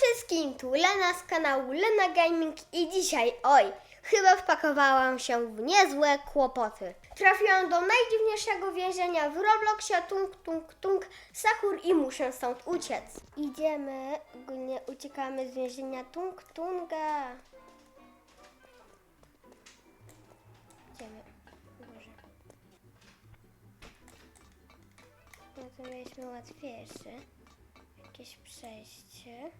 wszystkim, tu Lena z kanału Lena Gaming i dzisiaj, oj, chyba wpakowałam się w niezłe kłopoty. Trafiłam do najdziwniejszego więzienia w Robloxie, tung, tung, tung, Sakur i muszę stąd uciec. Idziemy, ogólnie uciekamy z więzienia tung, tunga. Idziemy, Boże. No to mieliśmy łatwiejsze. Jakieś przejście.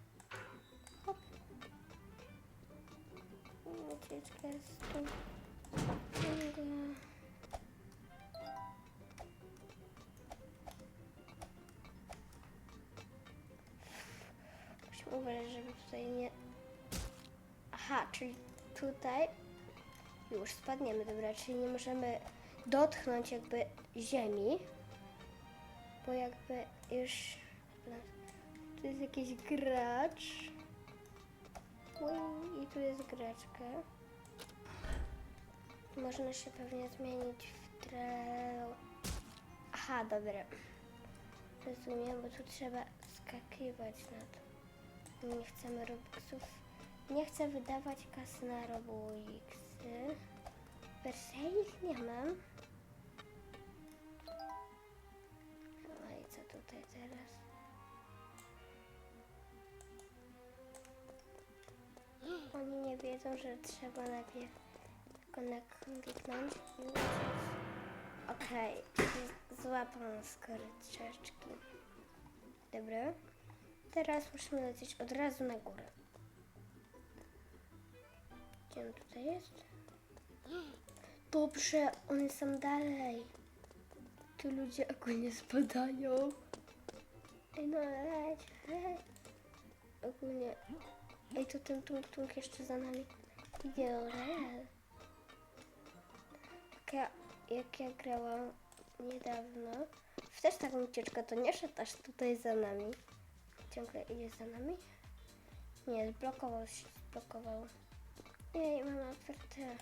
Ucieczka z. Tunga. Musimy uważać, żeby tutaj nie... Aha, czyli tutaj już spadniemy, dobra, czyli nie możemy dotknąć jakby ziemi, bo jakby już... Tu jest jakiś gracz. I tu jest graczka. Można się pewnie zmienić w trello. Aha, dobra. Rozumiem, bo tu trzeba skakiwać na to. Nie chcemy robuxów. Nie chcę wydawać kasy na robuxy. Per se ich nie mam. No i co tutaj teraz? Wiedzą, że trzeba najpierw tylko nakliknąć. Okej, z- złapałam skoryczeczki. Dobra. Teraz musimy lecieć od razu na górę. Gdzie on tutaj jest? Dobrze, one są dalej. Tu ludzie ogólnie spadają. Ej, no leć, leć. Ogólnie Ej, to ten tung tung jeszcze za nami idzie, rel. Jak ja, jak ja grałam niedawno, w też taką ucieczkę, to nie szedł aż tutaj za nami. Ciągle idzie za nami? Nie, zblokował się, zblokował. Ej, mam otwarte.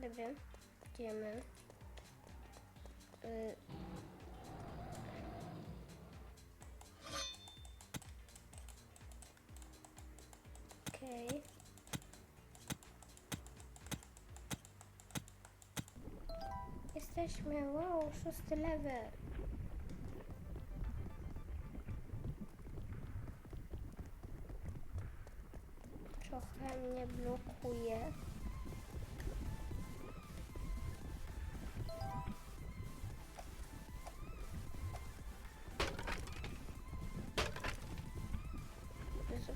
Dobra, idziemy. Y, Okej. Jesteśmy, wow, szósty level. Trochę mnie blokuje.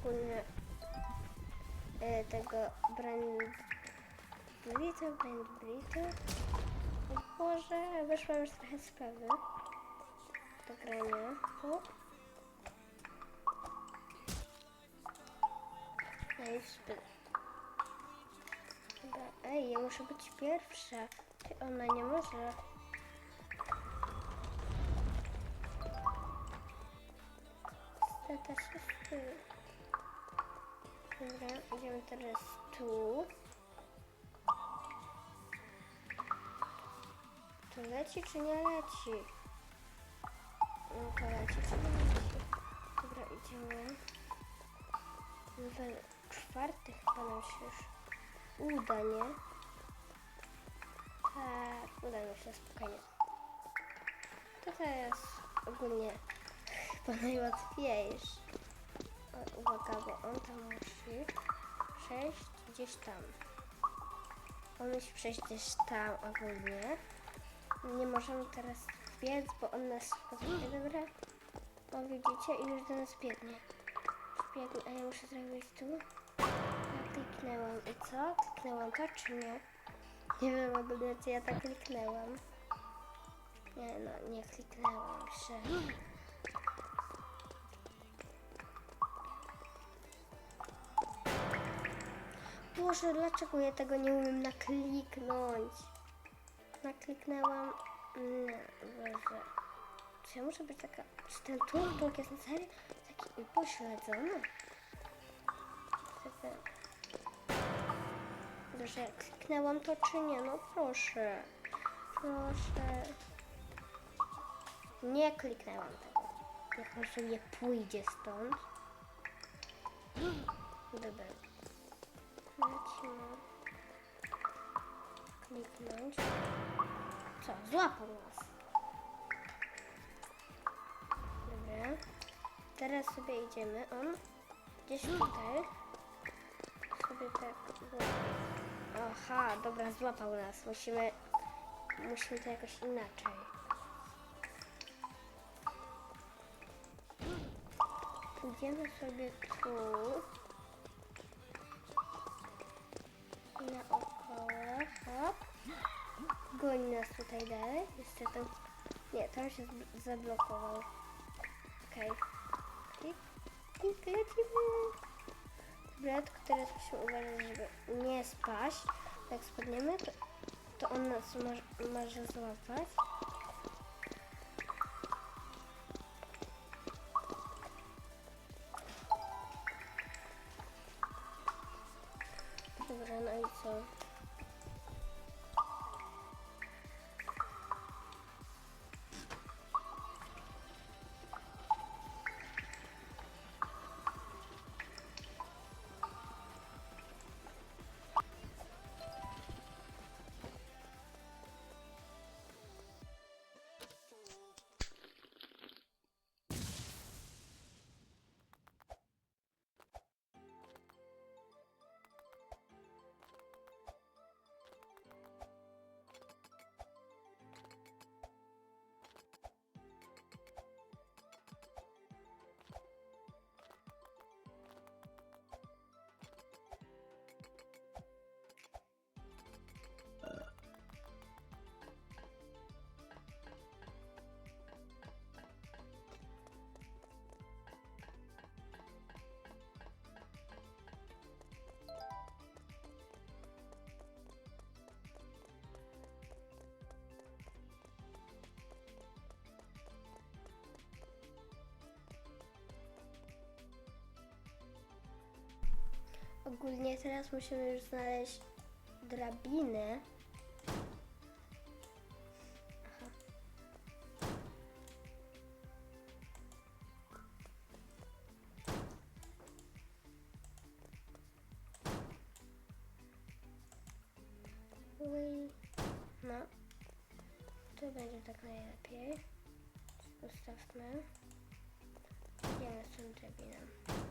Ogólnie e, tego brand Brito, brand Brito. O Boże, wyszłam już trochę z prawy do grania. O. No. Dobra, ej, ja muszę być pierwsza. Ty, ona nie może. Stata się. Dobra, idziemy teraz tu. To leci czy nie leci? No to leci czy nie leci? Dobra, idziemy. Level czwarty chyba nam się już uda, nie? Tak, uda się spokojnie. Tutaj jest ogólnie chyba najłatwiejszy. Uwaga, bo on tam musi przejść gdzieś tam. On musi przejść gdzieś tam ogólnie. Nie możemy teraz biec, bo on nas pozwie. Dobra? O, widzicie? I już do nas biegnie. Biegnie, a ja muszę zrobić tu. Ja kliknęłam. I co? Kliknęłam to, czy nie? Nie wiem ogólnie, czy ja tak kliknęłam. Nie, no, nie kliknęłam się. Boże, dlaczego ja tego nie umiem nakliknąć? Nakliknęłam. Nie, Boże. Czy ja muszę być taka. Czy ten tung jest na serio taki upośledzony? Dobrze, kliknęłam to czy nie? No proszę. Proszę. Nie kliknęłam tego. Niech on sobie pójdzie stąd. Dobra. Lecimy. Kliknąć. Co? Złapał nas. Dobra. Teraz sobie idziemy. On gdzieś tutaj. Sobie tak. Aha, dobra, złapał nas. Musimy. Musimy to jakoś inaczej. Idziemy sobie tu. Naokoło. Hop. Goni nas tutaj dalej. Niestety. Nie, tam się zablokował. Okej. Klik. Klik. Dobra, tylko teraz musimy uważać, żeby nie spaść. Jak spadniemy, to, to on nas może, może złapać. Dobra, no i co? Ogólnie teraz musimy już znaleźć drabinę. No. Tu będzie tak najlepiej. Ustawmy. Idziemy z tą drabiną.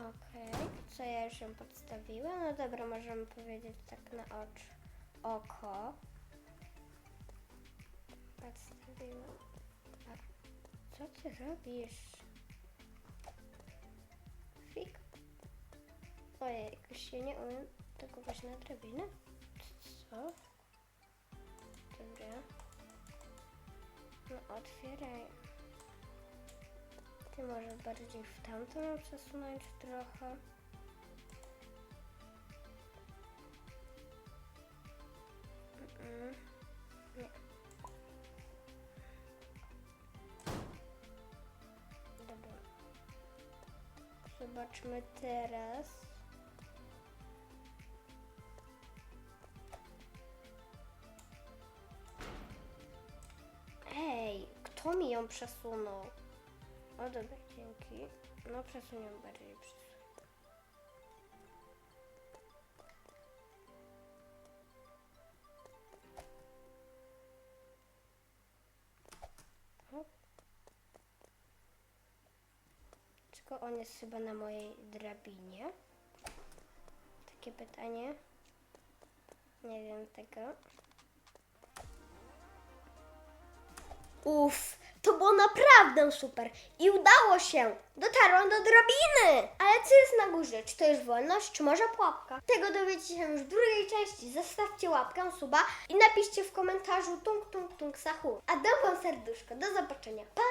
Okej, co ja już ją podstawiłam? No dobra, możemy powiedzieć tak na oczy. Oko. Podstawiłam. A co ty robisz? Fik. Ojej, jakoś się nie umiem tego właśnie na drabinę. Co? Dobra. No otwieraj. Może bardziej w tamtą przesunąć trochę. Nie. Dobra. Zobaczmy teraz. Ej, kto mi ją przesunął? O dobra, dzięki. No przesunię bardziej przesuń. Czego on jest chyba na mojej drabinie? Takie pytanie. Nie wiem tego. Uff, to było naprawdę super i udało się. Dotarłam do drabiny. Ale co jest na górze? Czy to jest wolność, czy może pułapka? Tego dowiecie się już w drugiej części. Zostawcie łapkę, suba i napiszcie w komentarzu tung tung tung sahu. A dam wam serduszko. Do zobaczenia. Pa!